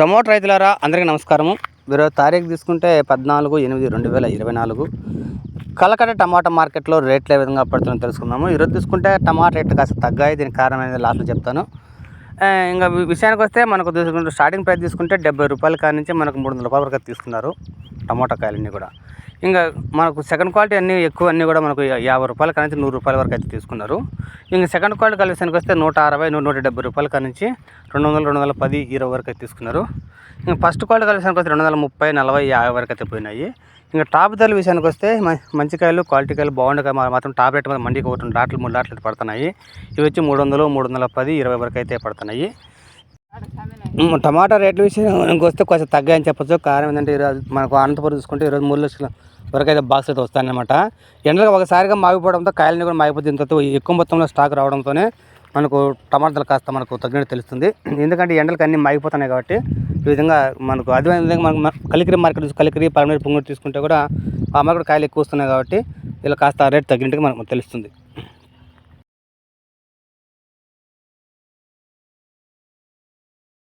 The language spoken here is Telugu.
టమోటా రైతులారా అందరికీ నమస్కారము. మీరు తారీఖు తీసుకుంటే పద్నాలుగు ఎనిమిది రెండు వేల ఇరవై నాలుగు. కలకడ టమాటా మార్కెట్లో రేట్లు ఏ విధంగా పడుతుందో తెలుసుకుందాము. ఈరోజు తీసుకుంటే టమాటా రేట్లు కాస్త తగ్గాయి దీనికి కారణం అనేది లాస్ట్లో చెప్తాను. ఇంకా విషయానికి వస్తే మనకు తీసుకుంటే స్టార్టింగ్ ప్రైస్ తీసుకుంటే డెబ్బై రూపాయల కాడి నుంచి మనకు మూడు వందల రూపాయల వరకు తీసుకున్నారు టమాటా కాయలన్నీ కూడా. ఇంకా మనకు సెకండ్ క్వాలిటీ అన్నీ ఎక్కువ అన్నీ కూడా మనకు యాభై రూపాయల కాడి నుంచి నూరు రూపాయల వరకు అయితే తీసుకున్నారు. ఇంకా సెకండ్ క్వాలిటీ కలిసానికి వస్తే నూట అరవై నూట నూట డెబ్బై రూపాయల కాడి నుంచి రెండు వందల రెండు వందల పది ఇరవై వరకు అయితే తీసుకున్నారు. ఇంకా ఫస్ట్ క్వాలిటీ కలిసానికి వస్తే రెండు వందల ముప్పై నలభై యాభై వరకు అయితే పోయినాయి. ఇంకా టాప్ ధరల విషయానికి వస్తే మంచి కాయలు క్వాలిటీ కాయలు బాగుండే కాయలు మాత్రం టాప్ రేట్ మీద మండికి ఒకటి రెండు మూడు లాట్లు అయితే పడుతున్నాయి. ఇవి వచ్చి మూడు వందలు మూడు వందల పది ఇరవై వరకు అయితే పడుతున్నాయి. టమాటా రేట్ల విషయానికి వస్తే కొంచెం తగ్గాయని చెప్పొచ్చు. కారణం ఏంటంటే ఈరోజు మనకు అనంతపురం చూసుకుంటే ఈరోజు మూడు లక్షల వరకు అయితే బాక్స్ అయితే వస్తాయన్నమాట. ఎండలు ఒకసారిగా మాగిపోవడంతో కాయలని కూడా మాగిపోతుంది తర్వాత ఎక్కువ మొత్తంలో స్టాక్ రావడంతోనే మనకు టమాటాలు కాస్త మనకు తగ్గినట్టు తెలుస్తుంది. ఎందుకంటే ఎండలకు అన్నీ మాగిపోతున్నాయి కాబట్టి ఈ విధంగా మనకు అదే విధంగా మనం కలికిరి మార్కెట్ నుంచి కలికిరి పరమేరు పొంగుడు తీసుకుంటే కూడా ఆ మార్కెట్ కాయలు ఎక్కువ వస్తున్నాయి కాబట్టి ఇలా కాస్త రేట్ తగ్గినట్టుగా మనకు తెలుస్తుంది.